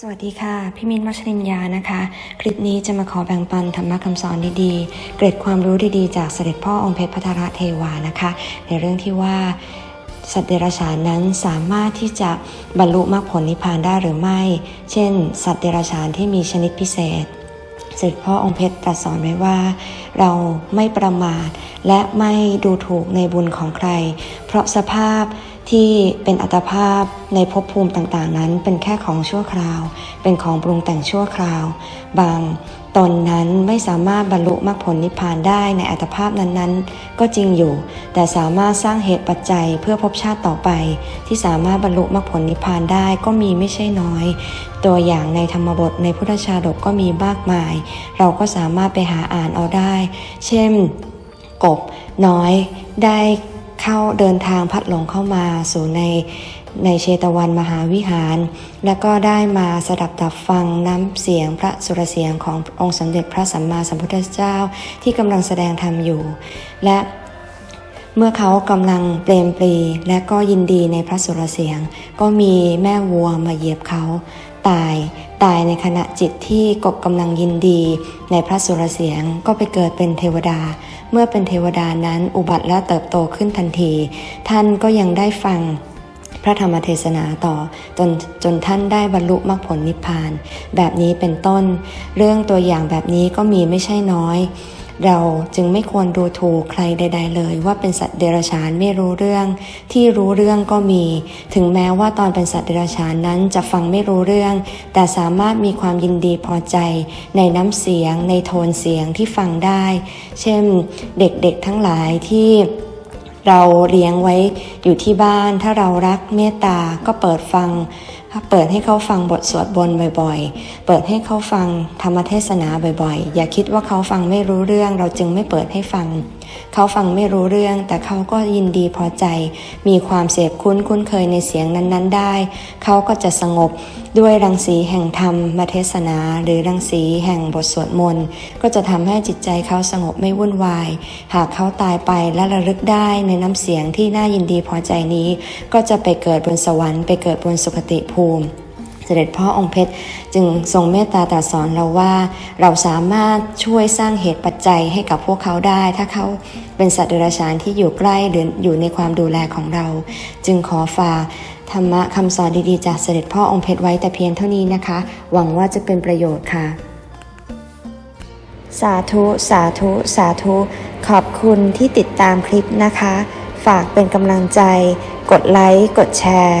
สวัสดีค่ะ พี่มินท์วัชรินยานะคะ คลิปนี้จะมาขอแบ่งปันธรรมะคำสอนดีๆ เกร็ดความรู้ดีๆ จากเสด็จพ่อองค์เพชรพัทรเทวานะคะ ในเรื่องที่ว่าสัตว์เดรัจฉานนั้นสามารถที่จะบรรลุมรรคผลนิพพานได้หรือไม่ เช่น สัตว์เดรัจฉานที่มีชนิดพิเศษเสด็จพ่อองค์เพชรตรัสสอนไว้ว่า เราไม่ประมาทและไม่ดูถูกในบุญของใคร เพราะสภาพ ที่เป็นอัตภาพในภพภูมิต่างๆ นั้น เป็นแค่ของชั่วคราว เป็นของปรุงแต่งชั่วคราว บางตนนั้นไม่สามารถบรรลุมรรคผลนิพพานได้ในอัตภาพนั้นๆ ก็จริงอยู่ แต่สามารถสร้างเหตุปัจจัยเพื่อภพชาติต่อไป ที่สามารถบรรลุมรรคผลนิพพานได้ก็มีไม่ใช่น้อย ตัวอย่างในธรรมบทในพุทธชาดกก็มีมากมาย เราก็สามารถไปหาอ่านเอาได้ เช่น กบน้อยได้ เข้าเดินทางพัดหลงเข้ามาสู่ในในเชตวันมหาวิหาร และก็ได้มาสดับตับฟังน้ำเสียงพระสุรเสียงขององค์สมเด็จพระสัมมาสัมพุทธเจ้าที่กำลังแสดงธรรมอยู่ และเมื่อเขากำลังเปลมปรีและก็ยินดีในพระสุรเสียง ก็มีแม่วัวมาเหยียบเขา ตาย ตายในขณะจิตที่กบกำลังยินดี ในพระสุรเสียงก็ไปเกิดเป็นเทวดา เมื่อเป็นเทวดานั้นอุบัติและเติบโตขึ้นทันที ท่านก็ยังได้ฟังพระธรรมเทศนาต่อจนจนท่านได้บรรลุมรรคผลนิพพาน แบบนี้เป็นต้น เรื่องตัวอย่างแบบนี้ก็มีไม่ใช่น้อย เราจึงไม่ควรดูถูกใครใด ๆ เลย ว่าเป็นสัตว์เดรัจฉานไม่รู้เรื่อง ที่รู้เรื่องก็มี ถึงแม้ว่าตอนเป็นสัตว์เดรัจฉานนั้นจะฟังไม่รู้เรื่อง แต่สามารถมีความยินดีพอใจ ในน้ำเสียง ในโทนเสียงที่ฟังได้ เช่น เด็กๆทั้งหลายที่เราเลี้ยงไว้อยู่ที่บ้าน ถ้าเรารักเมตตาก็เปิดฟัง เปิดให้เขาฟังบทสวดบนบ่อยๆ เปิดให้เขาฟังธรรมเทศนาบ่อยๆ อย่าคิดว่าเขาฟังไม่รู้เรื่อง เราจึงไม่เปิดให้ฟัง เขาฟังไม่รู้เรื่อง แต่เขาก็ยินดีพอใจ มีความเสพคุ้นคุ้นเคยในเสียงนั้นๆ ได้ เขาก็จะสงบด้วยรังสีแห่งธรรมมาเทศนาหรือรังสีแห่งบทสวดมนต์ก็จะทำให้จิตใจเขาสงบไม่วุ่นวาย หากเขาตายไปและระลึกได้ในน้ำเสียงที่น่ายินดีพอใจนี้ ก็จะไปเกิดบนสวรรค์ไปเกิดบนสุคติภูมิ เสด็จพ่อองค์เพชรจึงทรงเมตตาตรัสสอนเราว่า เราสามารถช่วยสร้างเหตุปัจจัยให้กับพวกเขาได้ ถ้าเขาเป็นสัตว์เดรัจฉานที่อยู่ใกล้หรืออยู่ในความดูแลของเรา จึงขอฝากธรรมะคำสอนดีๆ จากเสด็จพ่อองค์เพชรไว้แต่เพียงเท่านี้นะคะ หวังว่าจะเป็นประโยชน์ค่ะ สาธุ สาธุ สาธุ ขอบคุณที่ติดตามคลิปนะคะ ฝากเป็นกำลังใจ กดไลค์ กดแชร์